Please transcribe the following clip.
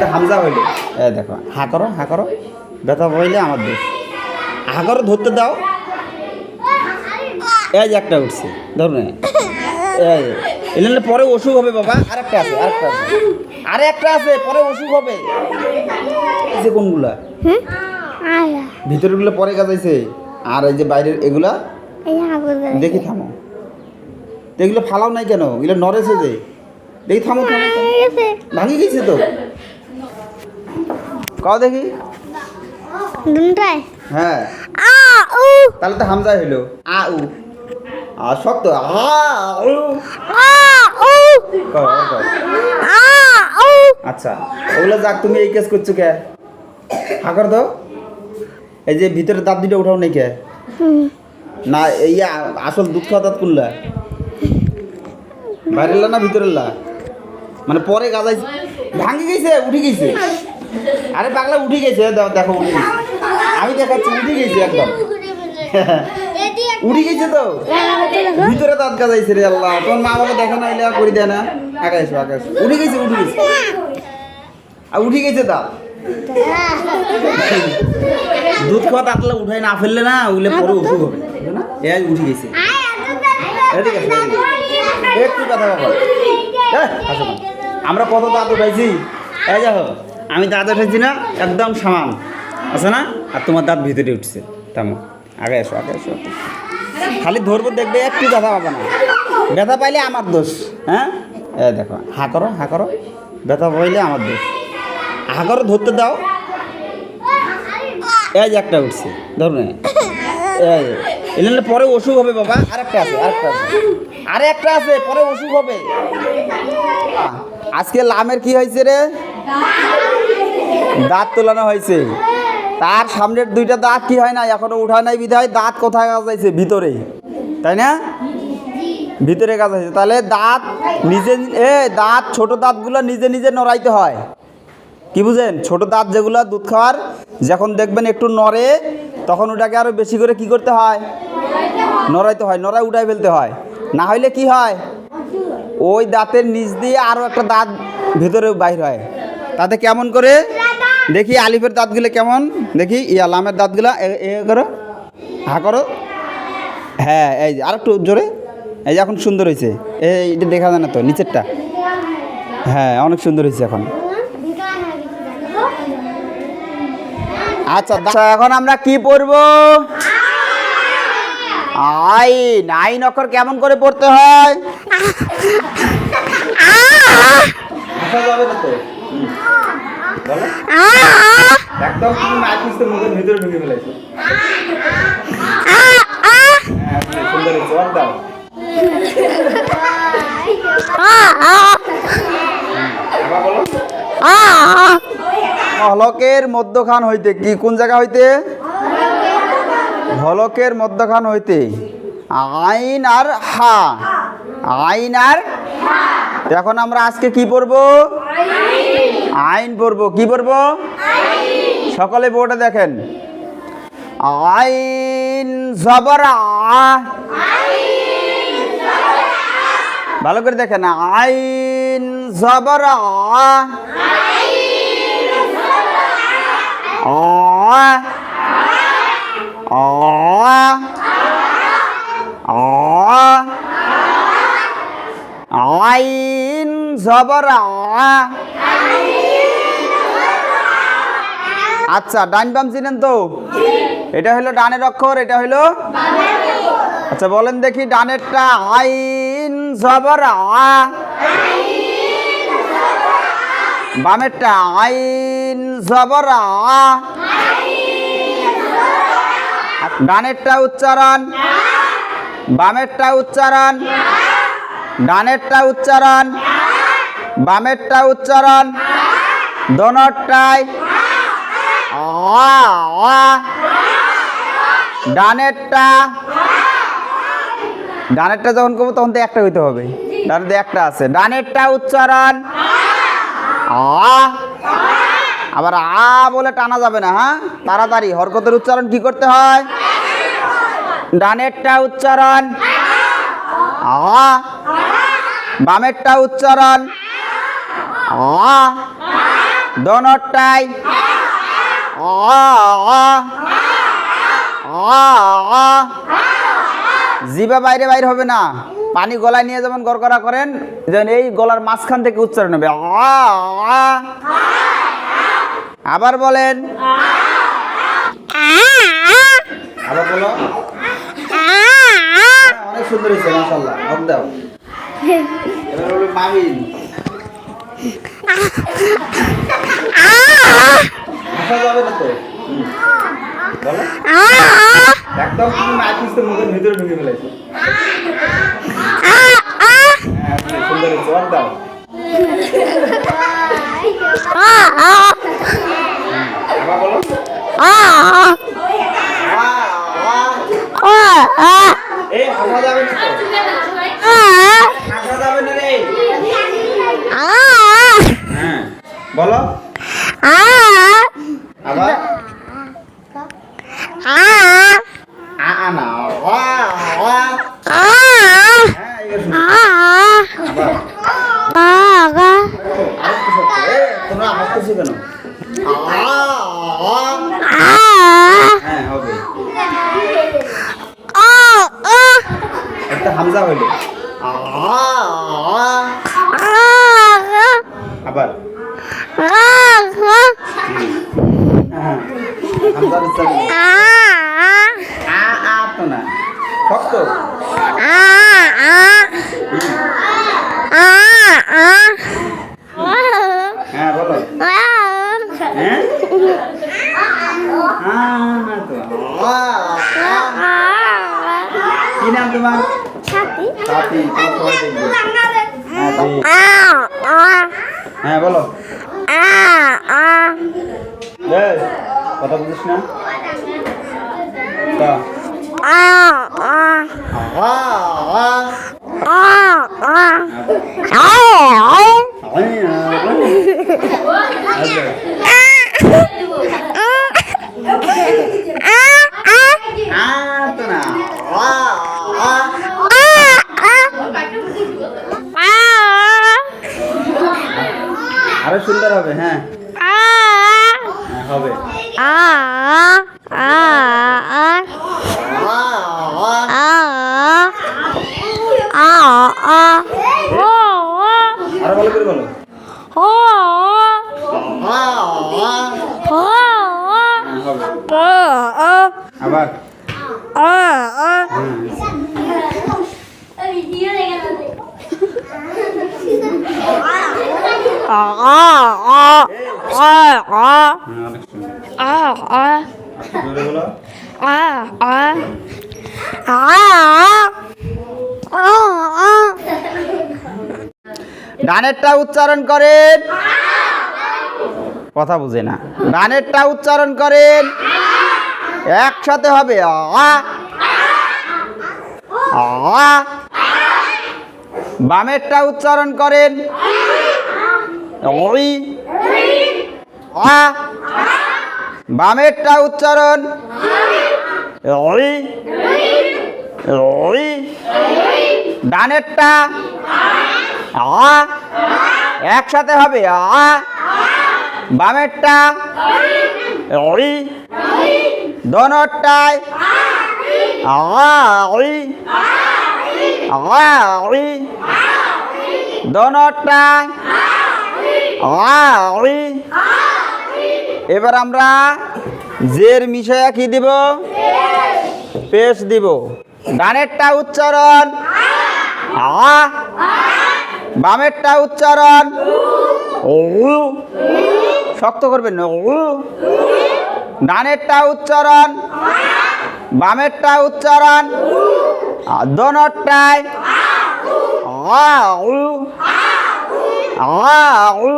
তো হামজা হইলে। এ দেখো হা করো হা করো। ব্যথা হইলে আমার দোষ। হা করো ধরতে দাও। এই যে একটা উঠছে ধরুন এই এলে পরে অসুখ হবে বাবা। আরেকটা আছে আরেকটা আছে। আরে একটা আছে পরে অসুখ হবে। এই যে কোনগুলা? ভিতরেরগুলো পরে গাজাইছে। আর এই যে বাইরের এগুলা? এই দেখি থামো। এগুলো ফালাও নাই কেন? এগুলো নড়েছে যে। দেখি থামো থামো থামো। ভাঙি গেছে তো। কাও দেখি? হ্যাঁ। আ উ। তাহলে তো হামজা হইল। আ উ। আর শক্ত। আ উ। আ উ। কও, আর আ উ। আচ্ছা ওগুলো যাক তুমি এই কেস করছ কে? হাকর দাও। এই যে ভিতরে দাঁত দুটো উঠাও নাই কে না এই আসল দুধ খাওয়া দাঁত কুললা বাইরের না ভিতরের লা? মানে পরে গাজাই ভাঙি গেছে উঠে গেছে? আরে পাগলা উঠে গেছে দেখো উঠে আমি দেখাচ্ছি উঠে গেছে একদম। উঠে গেছে তো? ভিতরে দাঁত গাজাইছে রে আল্লাহ। তোমার মা বাবা দেখে না এলে করে দেয় না। আকাশ আকাশ। উঠে গেছে উঠে গেছে। আর উঠে গেছে দাঁত দুধ খাওয়া দাঁতলা উঠাই না ফেললে না ওগুলো পরে ওষুধ হবে বুঝলে না এ আজ উঠে গেছে আসো, এদিকে। একটু কথা এই, আমরা কত দাঁত উঠাইছি? এই দেখো। আমি দাঁত উঠাইছি না, একদম সামান। আছে না? আর তোমার দাঁত ভিতরে উঠছে। তেমন আগে এসো আগে এসো। খালি ধরবো, দেখবে একটু ব্যথা পাবে না। ব্যথা পাইলে আমার দোষ হ্যাঁ? এ দেখো, হা করো হা করো। ব্যথা পাইলে আমার দোষ। হা করো, ধরতে দাও। এই যে একটা উঠছে ধরুন এই পরে অসুখ হবে বাবা। আরেকটা আছে আরেকটা আছে। আরে একটা আছে, পরে অসুখ হবে। আজকে লামের কি হয়েছে রে? দাঁত তোলানো হয়েছে। তার সামনের দুইটা দাঁত কি হয় না এখনও উঠায় নাই বিধায় দাঁত কোথায় গাছাইছে ভিতরে। তাই না? ভিতরে গাছাইছে তাহলে দাঁত নিজে এ, দাঁত, ছোট দাঁতগুলো নিজে নিজে নড়াইতে হয়। কি বুঝেন? ছোট দাঁত যেগুলো দুধ খাওয়ার, যখন দেখবেন একটু নড়ে, তখন ওটাকে আরও বেশি করে কি করতে হয়? নড়াইতে হয়। নড়াই উঠাই ফেলতে হয়। না হইলে কি হয়? ওই দাঁতের নিচ দিয়ে আরও একটা দাঁত ভেতরে বাইর হয়। তাতে কেমন করে? দেখি আলিফের দাঁতগুলো কেমন? দেখি ই আলামের দাঁতগুলো, এ- করো। হা করো। হ্যাঁ এই যে, আরেকটু জোরে। এই যে এখন সুন্দর হয়েছে। এই এটা দেখা যায় না তো, নিচেরটা। হ্যাঁ অনেক সুন্দর হয়েছে এখন। আচ্ছা আচ্ছা এখন আমরা কি পড়ব? আইন আইন অক্ষর কেমন করে পড়তে হয় আচ্ছা, যাবে না তো বলো হলকের মধ্যখান হইতে কি? কোন জায়গা হইতে? হলকের মধ্যখান হইতে। আইন আর হা। আইন আর এখন আমরা আজকে কি পড়ব? আইন পড়ব কি পড়ব? সকলে বোর্ডে দেখেন। আইন ভালো করে দেখেন আইন আইন জবর আ আচ্ছা ডান বাম চিনেন তো? এটা হলো ডানের অক্ষর, এটা হলো? আচ্ছা বলেন দেখি ডানেরটা, আইন জবর আ। বামেরটা, আইন জবর আ। ডানেরটা উচ্চারণ। বামেরটা উচ্চারণ। ডানেরটা উচ্চারণ। বামেরটা উচ্চারণ। দোনোটাই আ আ ডানেরটা ডানেরটা যখন করব তখন তো একটা হইতে হবে। ডানেরটা একটা আছে। ডানেরটা উচ্চারণ, আ, আবার আ বলে টানা যাবে না হ্যাঁ? তাড়াতাড়ি। হরকতের উচ্চারণ কি করতে হয়? ডানেরটা উচ্চারণ, আ, বামেরটা উচ্চারণ, আ আ জিবা বাইরে বাইরে হবে না। পানি গলায় নিয়ে যেমন গড়গড়া করেন যেমন এই গলার মাঝখান থেকে উচ্চারণ হবে। আবার বলেন। আবার অনেক সুন্দর হয়েছে দাও। এবার মামিন আসা যাবে না তো? বলো। একদম তুমি মাইকিস তো মুখের ভিতরে ঢুকে ফেলেছো। হ্যাঁ সুন্দর হয়েছে। দাও আবার বলো। এই হাসা যাবে না তো? হাসা যাবে না রে। হ্যাঁ বলো আবার আ আ না ওয়া ওয়া হ্যাঁ এবার শুনো আবার আরেকটু শক্ত এই তোমরা হাসতেছো কেন? আ আ হ্যাঁ হবে। একটা হামজা হইল। আ আ আবার। হ্যাঁ হামজার উচ্চারণ আ আ তো না। শক্ত হ্যাঁ বলো হ্যাঁ হ্যাঁ তো আ, আ। কি নাম তোমার সবাই দেখবে হ্যাঁ বলো কথা বুঝিস না আচ্ছা। আরও সুন্দর হবে হ্যাঁ হ্যাঁ, হবে। আরও ভালো করে বলো আ, আ। হ্যাঁ, আবার? হুম। হ্যাঁ, অনেক সুন্দর জোরে বলো ডানেরটা উচ্চারণ করেন। কথা বুঝে না। ডানেরটা উচ্চারণ করেন। একসাথে হবে। আ বামেরটা উচ্চারণ করেন। বামেরটা উচ্চারণ। ডানেরটা একসাথে হবে আ। বামেরটা ওই এবার আমরা জের মিশয়া কি দিব? পেশ দিব। ডানেরটা উচ্চারণ আ, বামেরটা উচ্চারণ শক্ত করবেন ডানেরটা উচ্চারণ বামেরটা উচ্চারণ দোনটায় আ উ আ উ